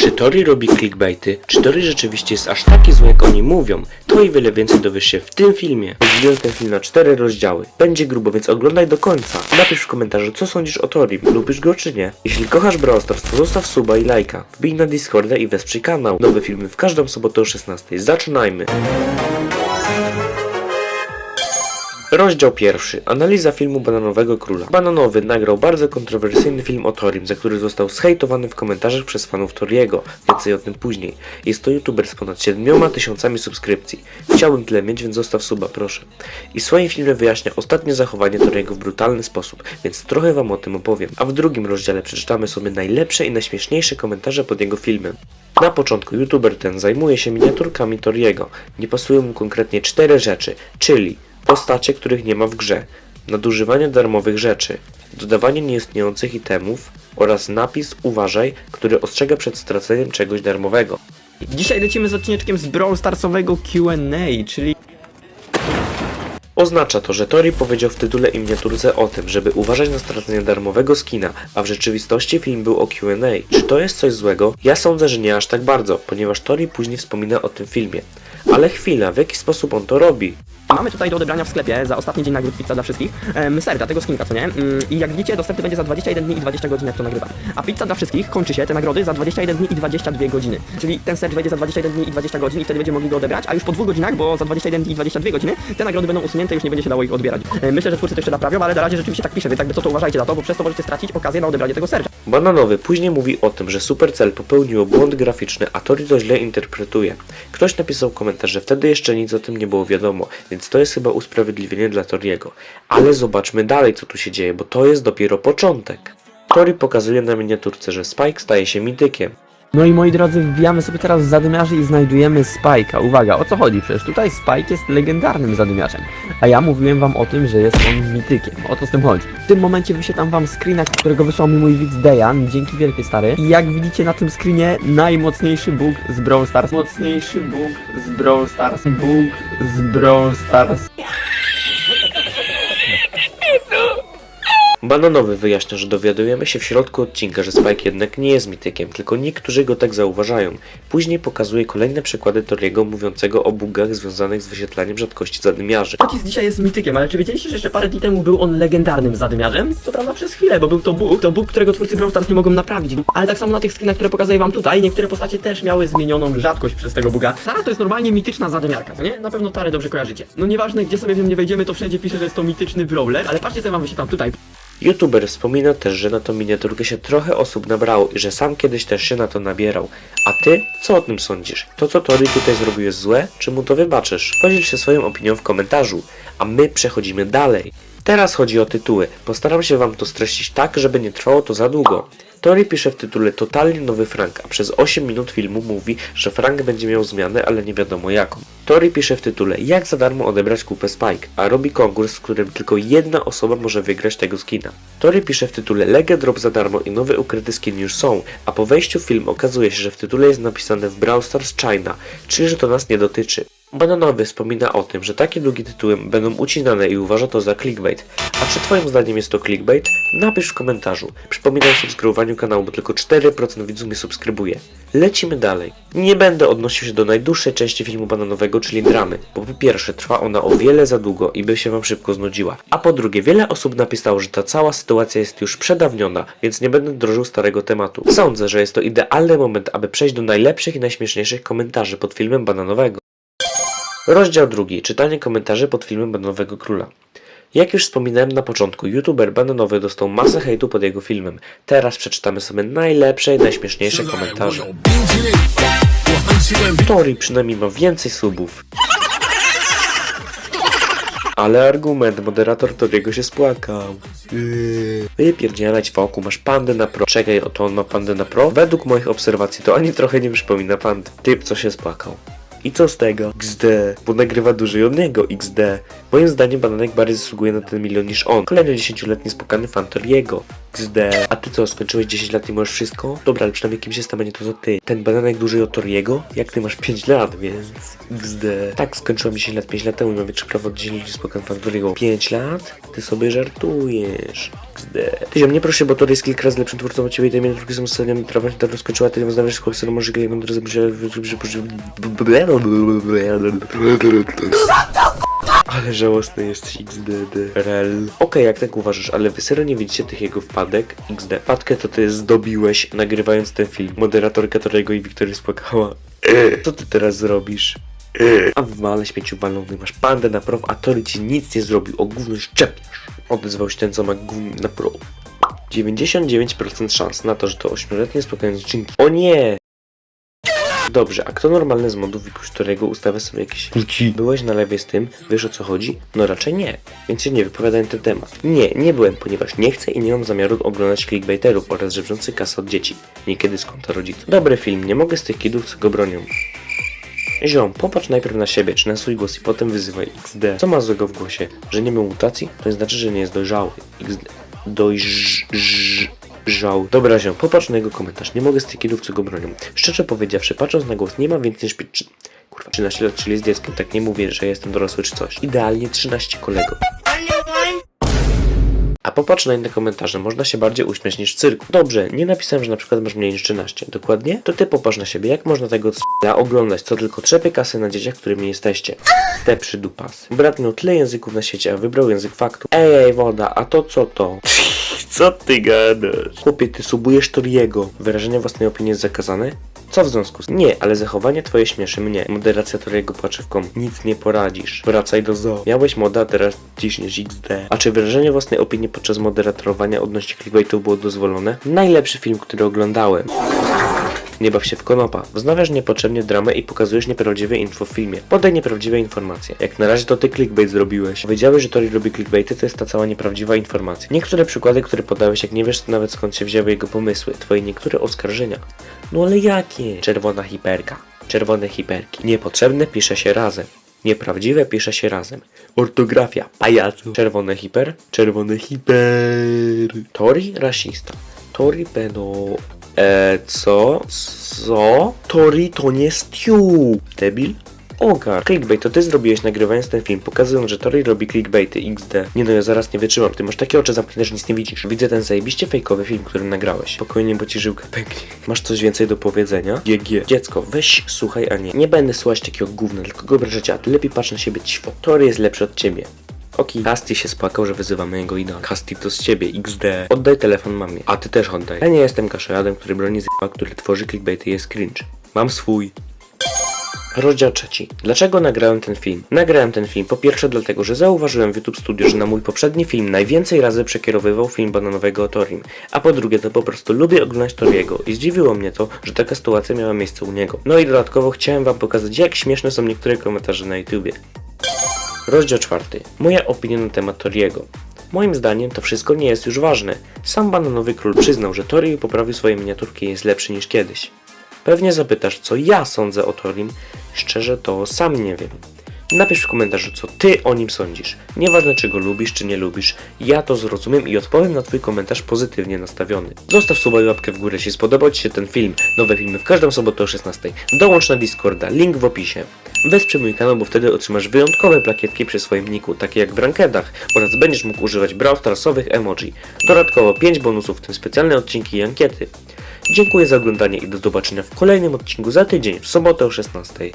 Czy Tori robi clickbaity? Czy Tori rzeczywiście jest aż taki zły, jak oni mówią? To i wiele więcej dowiesz się w tym filmie. Podzieliłem ten film na cztery rozdziały. Będzie grubo, więc oglądaj do końca. Napisz w komentarzu, co sądzisz o Tori. Lubisz go czy nie? Jeśli kochasz Brawl Stars, to zostaw suba i lajka. Wbij na Discorda i wesprzyj kanał. Nowe filmy w każdą sobotę o 16. Zaczynajmy! Rozdział pierwszy. Analiza filmu Bananowego Króla. Bananowy nagrał bardzo kontrowersyjny film o Torim, za który został zhejtowany w komentarzach przez fanów Toriego. Więcej o tym później. Jest to youtuber z ponad 7 tysiącami subskrypcji. Chciałbym tyle mieć, więc zostaw suba, proszę. I w swoim filmie wyjaśnia ostatnie zachowanie Toriego w brutalny sposób, więc trochę wam o tym opowiem. A w drugim rozdziale przeczytamy sobie najlepsze i najśmieszniejsze komentarze pod jego filmem. Na początku youtuber ten zajmuje się miniaturkami Toriego. Nie pasują mu konkretnie cztery rzeczy, czyli postacie, których nie ma w grze, nadużywanie darmowych rzeczy, dodawanie nieistniejących itemów oraz napis uważaj, który ostrzega przed straceniem czegoś darmowego. Dzisiaj lecimy z odcineczkiem z Brawl Starsowego Q&A, czyli Oznacza to, że Tori powiedział w tytule i miniaturce o tym, żeby uważać na stracenie darmowego skina, a w rzeczywistości film był o Q&A. Czy to jest coś złego? Ja sądzę, że nie aż tak bardzo, ponieważ Tori później wspomina o tym filmie. Ale chwila, w jaki sposób on to robi? Mamy tutaj do odebrania w sklepie za ostatni dzień nagród pizza dla wszystkich em, serca, tego skinka, co nie? Mm, I jak widzicie, dostępny będzie za 21 dni i 20 godzin, jak to nagrywam. A pizza dla wszystkich kończy się, te nagrody, za 21 dni i 22 godziny. Czyli ten sercz wejdzie za 21 dni i 20 godzin i wtedy będziemy mogli go odebrać, a już po dwóch godzinach, bo za 21 dni i 22 godziny, te nagrody będą usunięte, już nie będzie się dało ich odbierać. E, Myślę, że twórcy to jeszcze naprawią, ale na razie rzeczywiście tak pisze, więc jakby co to uważajcie na to, bo przez to możecie stracić okazję na odebranie tego serca. Bananowy później mówi o tym, że Supercell popełniło błąd graficzny, a Tori to źle interpretuje. Ktoś napisał komentarz, że wtedy jeszcze nic o tym nie było wiadomo, więc to jest chyba usprawiedliwienie dla Toriego. Ale zobaczmy dalej, co tu się dzieje, bo to jest dopiero początek. Tori pokazuje na miniaturce, że Spike staje się mitykiem. No i moi drodzy, wbijamy sobie teraz zadymiarzy i znajdujemy Spike'a. Uwaga, o co chodzi? Przecież tutaj Spike jest legendarnym zadymiarzem. A ja mówiłem wam o tym, że jest on mitykiem. O to z tym chodzi. W tym momencie wyświetlam wam screena, którego wysłał mi mój widz Dejan. Dzięki wielkie stary. I jak widzicie na tym screenie, najmocniejszy bóg z Brawl Stars. Mocniejszy bóg z Brawl Stars. Bóg z Brawl Stars. Bananowy wyjaśnia, że dowiadujemy się w środku odcinka, że Spike jednak nie jest mitykiem, tylko niektórzy go tak zauważają. Później pokazuje kolejne przykłady Toriego mówiącego o bugach związanych z wyświetlaniem rzadkości zadymiarzy. Otis dzisiaj jest mitykiem, ale czy wiedzieliście, że jeszcze parę dni temu był on legendarnym zadymiarzem? Co prawda przez chwilę, bo był to bóg, to bóg, którego twórcy Brawl nie mogą naprawić. Ale tak samo na tych screenach, które pokazuję wam tutaj, niektóre postacie też miały zmienioną rzadkość przez tego buga. Tara to jest normalnie mityczna zadymiarka, co nie? Na pewno Tarę dobrze kojarzycie. No nieważne, gdzie sobie w nią nie wejdziemy, to wszędzie pisze, że jest to mityczny brawler, ale patrzcie co ja wam wyświetlam tutaj. YouTuber wspomina też, że na tą miniaturkę się trochę osób nabrało i że sam kiedyś też się na to nabierał. A ty, co o tym sądzisz? To co Tori tutaj zrobił jest złe, czy mu to wybaczysz? Podziel się swoją opinią w komentarzu, a my przechodzimy dalej. Teraz chodzi o tytuły. Postaram się wam to streścić tak, żeby nie trwało to za długo. Tori pisze w tytule totalnie nowy Frank, a przez 8 minut filmu mówi, że Frank będzie miał zmianę, ale nie wiadomo jaką. Tori pisze w tytule jak za darmo odebrać kupę Spike, a robi konkurs, w którym tylko jedna osoba może wygrać tego skina. Tori pisze w tytule Lega Drop za darmo i nowy ukryty skin już są, a po wejściu w film okazuje się, że w tytule jest napisane w Brawl Stars China, czyli że to nas nie dotyczy. Bananowy wspomina o tym, że takie długie tytuły będą ucinane i uważa to za clickbait. A czy twoim zdaniem jest to clickbait? Napisz w komentarzu. Przypominaj o subskrybowaniu kanału, bo tylko 4% widzów mnie subskrybuje. Lecimy dalej. Nie będę odnosił się do najdłuższej części filmu bananowego, czyli dramy, bo po pierwsze trwa ona o wiele za długo i by się wam szybko znudziła. A po drugie, wiele osób napisało, że ta cała sytuacja jest już przedawniona, więc nie będę drożył starego tematu. Sądzę, że jest to idealny moment, aby przejść do najlepszych i najśmieszniejszych komentarzy pod filmem bananowego. Rozdział drugi. Czytanie komentarzy pod filmem Bananowego Króla. Jak już wspominałem na początku, youtuber Bananowy dostał masę hejtu pod jego filmem. Teraz przeczytamy sobie najlepsze i najśmieszniejsze komentarze. Tori przynajmniej ma więcej subów. Ale argument, moderator Toriego się spłakał. Yy. Wypierdzielać wokół, masz pandę na pro. Czekaj, oto on ma pandę na pro? Według moich obserwacji to ani trochę nie przypomina pandy. Typ, co się spłakał. I co z tego? XD, bo nagrywa dłużej od niego XD. Moim zdaniem Bananek bardziej zasługuje na ten milion niż on. Kolejny 10-letni spokojny fan Toriego. XD. A ty co, skończyłeś 10 lat i możesz wszystko? Dobra, ale przynajmniej kimś jest nie to co ty. Ten bananek dłużej od Toriego? Jak ty masz 5 lat, więc XD. Tak, skończyłem 10 lat, 5 lat temu i mam większy prawo od 10 ludzi spokojny fan Toriego. 5 lat? Ty sobie żartujesz. XD. Ty ziom, nie proszę, bo to jest kilka razy lepszym twórcą od ciebie i te miniaturki są stadium trawa się dawno skończyła, ty nie znasz z kolei może glejem, on zrobił, że... Ale żałosny jest XDD. Rel. Okej, jak tak uważasz, ale wy serio nie widzicie tych jego wpadek? XD. Wpadkę to ty zdobiłeś, nagrywając ten film. Moderatorka Torego i Wiktorii spłakała. Co ty teraz zrobisz? A w male śmieciu balony masz pandę na prof, a Tory ci nic nie zrobił, o gówno szczepiasz. Odezwał się ten, co ma gówno na prof. 99% szans na to, że to ośmioletnie spokojne dziewczynki. O nie! Dobrze, a kto normalny z modów wypuść którego ustawia sobie jakieś. Byłeś na lewie z tym? Wiesz o co chodzi? No raczej nie. Więc się nie wypowiadaj na ten temat. Nie, nie byłem, ponieważ nie chcę i nie mam zamiaru oglądać clickbaiterów oraz żebrzących kasy od dzieci. Niekiedy z konta rodziców. Dobry film, nie mogę z tych kidów, co go bronią. Ziom, popatrz najpierw na siebie, czy na swój głos i potem wyzywaj XD. Co ma złego w głosie? Że nie miał mutacji? To nie znaczy, że nie jest dojrzały. XD. Dojrzał. Dobra, ziom, popatrz na jego komentarz. Nie mogę z tych kidów, co go bronią. Szczerze powiedziawszy, patrząc na głos, nie ma więcej niż... pi- Czy... Kurwa, 13 lat, czyli jest dzieckiem. Tak nie mówię, że jestem dorosły czy coś. Idealnie 13 kolego. A popatrz na inne komentarze, można się bardziej uśmiać niż w cyrku. Dobrze, nie napisałem, że na przykład masz mniej niż 13. Dokładnie? To ty popatrz na siebie, jak można tego c***a oglądać, co tylko trzepie kasy na dzieciach, którymi jesteście. Te przydupasy. Brat miał tyle języków na świecie, a wybrał język faktu. Ej, ej, woda, a to co to? Co ty gadasz? Chłopie, ty subujesz Toriego. Wyrażenie własnej opinii jest zakazane? Co w związku z... Nie, ale zachowanie twoje śmieszy mnie. Moderacja Toriego kom. Nic nie poradzisz. Wracaj do zoo. Miałeś moda, teraz ciśniesz XD. A czy wyrażenie własnej opinii podczas moderatorowania odnośnie clickbaitu było dozwolone? Najlepszy film, który oglądałem. Nie baw się w konopa. Wznawiasz niepotrzebnie dramę i pokazujesz nieprawdziwe info w filmie. Podaj nieprawdziwe informacje. Jak na razie to ty clickbait zrobiłeś. Powiedziałeś, że Tori robi clickbaity, to jest ta cała nieprawdziwa informacja. Niektóre przykłady, które podałeś, jak nie wiesz nawet skąd się wzięły jego pomysły. Twoje niektóre oskarżenia. No ale jakie? Czerwona hiperka. Czerwone hiperki. Niepotrzebne pisze się razem. Nieprawdziwe pisze się razem. Ortografia, pajacu. Czerwone hiper, czerwone hiper. Tori rasista. Tori pedo... E, co? Co? Tori to nie Stew. Debil? Ogar. Clickbait, to ty zrobiłeś nagrywając ten film, pokazując, że Tori robi clickbaity XD. Nie no, ja zaraz nie wytrzymam, ty masz takie oczy zamknięte, że nic nie widzisz. Widzę ten zajebiście fejkowy film, który nagrałeś. Spokojnie, bo ci żyłka pęknie. Masz coś więcej do powiedzenia? GG. Dziecko, weź, słuchaj, a nie. Nie będę słuchać takiego gówna, tylko go obrażać, a ty lepiej patrz na siebie, ćwo. Tori jest lepszy od ciebie. Oki. Kasti się spłakał, że wyzywamy jego idol. Kasti to z ciebie, XD. Oddaj telefon mamie. A ty też oddaj. Ja nie jestem kaszojadem, który broni z***a, który tworzy clickbaity i jest cringe. Mam swój. Rozdział trzeci. Dlaczego nagrałem ten film? Nagrałem ten film po pierwsze dlatego, że zauważyłem w YouTube Studio, że na mój poprzedni film najwięcej razy przekierowywał film bananowego o Torim. A po drugie to po prostu lubię oglądać Toriego i zdziwiło mnie to, że taka sytuacja miała miejsce u niego. No i dodatkowo chciałem wam pokazać jak śmieszne są niektóre komentarze na YouTubie. Rozdział czwarty. Moja opinia na temat Toriego. Moim zdaniem to wszystko nie jest już ważne. Sam bananowy król przyznał, że Tori poprawił swoje miniaturki i jest lepszy niż kiedyś. Pewnie zapytasz, co ja sądzę o Torim. Szczerze to sam nie wiem. Napisz w komentarzu, co ty o nim sądzisz. Nieważne, czy go lubisz, czy nie lubisz, ja to zrozumiem i odpowiem na twój komentarz pozytywnie nastawiony. Zostaw suba i łapkę w górę, jeśli spodobał ci się ten film. Nowe filmy w każdą sobotę o 16. Dołącz na Discorda, link w opisie. Wesprzyj mój kanał, bo wtedy otrzymasz wyjątkowe plakietki przy swoim niku, takie jak w rankedach oraz będziesz mógł używać Brawl Starsowych emoji. Dodatkowo 5 bonusów, w tym specjalne odcinki i ankiety. Dziękuję za oglądanie i do zobaczenia w kolejnym odcinku za tydzień w sobotę o 16.